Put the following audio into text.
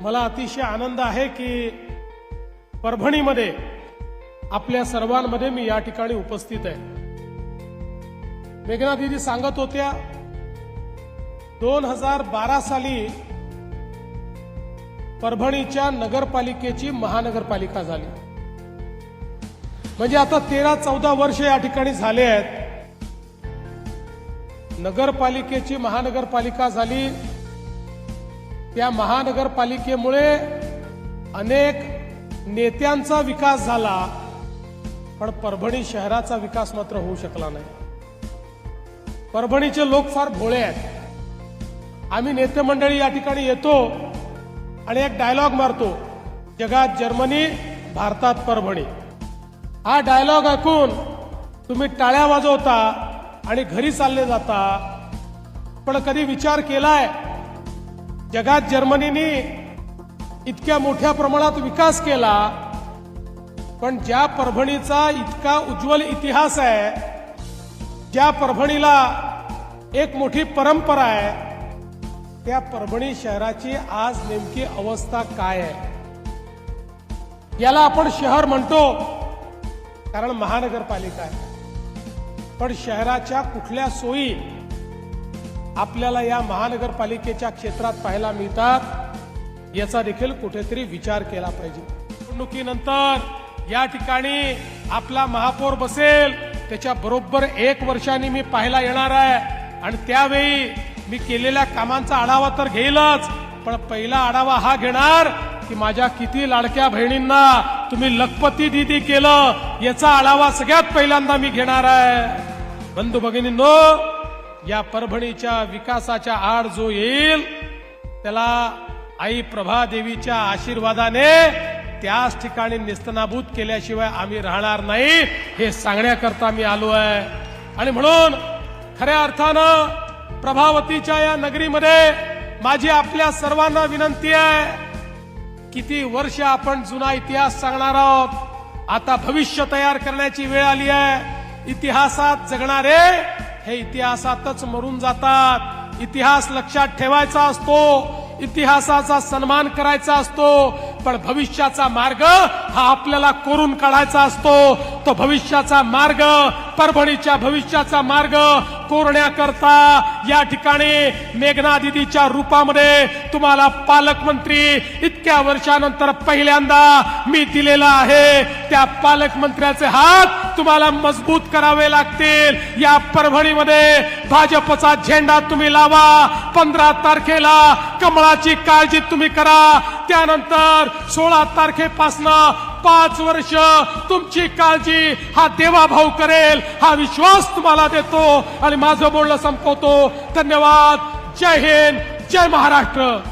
मला अतिशय आनंद आहे की परभणीमध्ये आपल्या सर्वांमध्ये मी या ठिकाणी उपस्थित आहे. मेघना दिदी सांगत होत्या दोन हजार बारा साली परभणीच्या नगरपालिकेची महानगरपालिका झाली. म्हणजे आता तेरा चौदा वर्ष या ठिकाणी झाले आहेत. नगरपालिकेची महानगरपालिका झाली त्या महानगरपालिकेमुळे अनेक नेत्यांचा विकास झाला पण परभणी शहराचा विकास मात्र होऊ शकला नाही. परभणीचे लोक फार भोळे आहेत. आम्ही नेते मंडळी या ठिकाणी येतो आणि एक डायलॉग मारतो जगात जर्मनी भारतात परभणी. हा डायलॉग ऐकून तुम्ही टाळ्या वाजवता आणि घरी चालले जाता पण कधी विचार केलाय जगात जर्मनीने इतक्या मोठ्या प्रमाणात विकास केला पण ज्या परभणीचा इतका उज्ज्वल इतिहास आहे ज्या परभणीला एक मोठी परंपरा आहे त्या परभणी शहराची आज नेमकी अवस्था काय आहे? याला आपण शहर म्हणतो कारण महानगरपालिका आहे. पण शहराच्या कुठल्या सोयी आपल्याला या महानगरपालिकेच्या क्षेत्रात पाहायला मिळतात. याचा देखील कुठेतरी विचार केला पाहिजे. निवडणुकीनंतर या ठिकाणी आपला महापौर बसेल. त्याच्या बरोबर एक वर्षाने मी पाहायला येणार आहे. आणि त्यावेळी मी केलेल्या कामांचा आढावा तर घेईलच. पण पहिला आढावा हा घेणार की माझ्या किती लाडक्या बहिणींना तुम्ही लखपती दिदी केलं. याचा आढावा सगळ्यात पहिल्यांदा मी घेणार आहे. बंधू भगिनींनो या परभणीच्या विकासाच्या आड जो येईल त्याला आई प्रभा देवीच्या आशीर्वादाने त्याच ठिकाणी निस्तनाभूत केल्याशिवाय आम्ही राहणार नाही हे सांगण्याकरता मी आलो आहे. आणि म्हणून खऱ्या अर्थानं प्रभावतीच्या या नगरीमध्ये माझी आपल्या सर्वांना विनंती आहे किती वर्ष आपण जुना इतिहास सांगणार आहोत आता भविष्य तयार करण्याची वेळ आली आहे इतिहासात जगणारे हे इतिहासातच मरून जातात. इतिहास लक्षात ठेवायचा असतो. इतिहासाचा सन्मान करायचा असतो. पण भविष्याचा मार्ग हा आपल्याला कोरून काढायचा असतो. तो भविष्याचा मार्ग परभणीच्या भविष्याचा मार्ग कोरण्याकरता या ठिकाणी मेघना दिदीच्या रूपामध्ये तुम्हाला पालकमंत्री इतक्या वर्षानंतर पहिल्यांदा मी दिलेला आहे. त्या पालकमंत्र्याचे हात तुम्हाला मजबूत करावे लागतील. या परभणीमध्ये भाजपचा झेंडा तुम्ही लावा. पंधरा तारखेला कमळाची काळजी तुम्ही करा. त्यानंतर सोळा तारखेपासनं पाच वर्ष तुमची काळजी हा देवाभाऊ करेल हा विश्वास तुम्हाला देतो आणि माझं बोलणं संपवतो. धन्यवाद. जय हिंद. जय महाराष्ट्र.